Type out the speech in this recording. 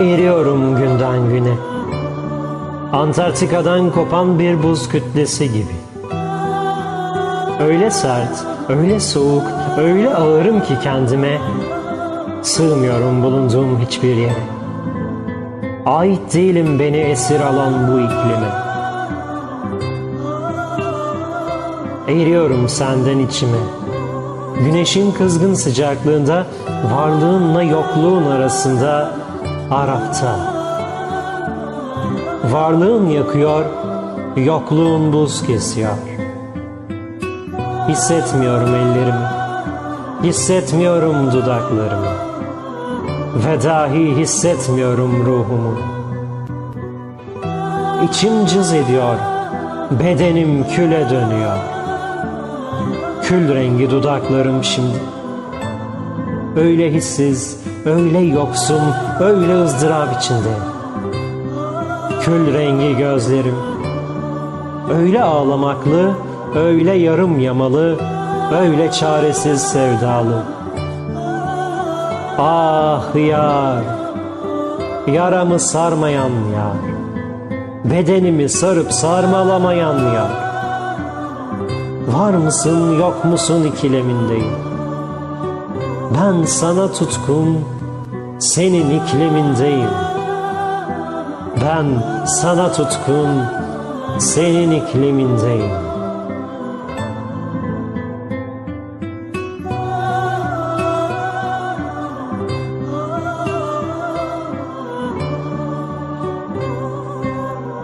Eriyorum günden güne. Antarktika'dan kopan bir buz kütlesi gibi. Öyle sert, öyle soğuk, öyle ağırım ki kendime. Sığmıyorum bulunduğum hiçbir yere. Ait değilim beni esir alan bu iklime. Eriyorum senden içime. Güneşin kızgın sıcaklığında, varlığınla yokluğun arasında, Araf'ta. Varlığın yakıyor, yokluğun buz kesiyor. Hissetmiyorum ellerimi, hissetmiyorum dudaklarımı ve dahi hissetmiyorum ruhumu. İçim cız ediyor, bedenim küle dönüyor. Kül rengi dudaklarım şimdi. Öyle hissiz, öyle yoksun, öyle ızdırap içinde. Kül rengi gözlerim. Öyle ağlamaklı, öyle yarım yamalı, öyle çaresiz sevdalı. Ah yar, yaramı sarmayan yar, bedenimi sarıp sarmalamayan yar. Var mısın yok musun ikilemindeyim. Ben sana tutkun, senin iklimindeyim. Ben sana tutkun, senin iklimindeyim.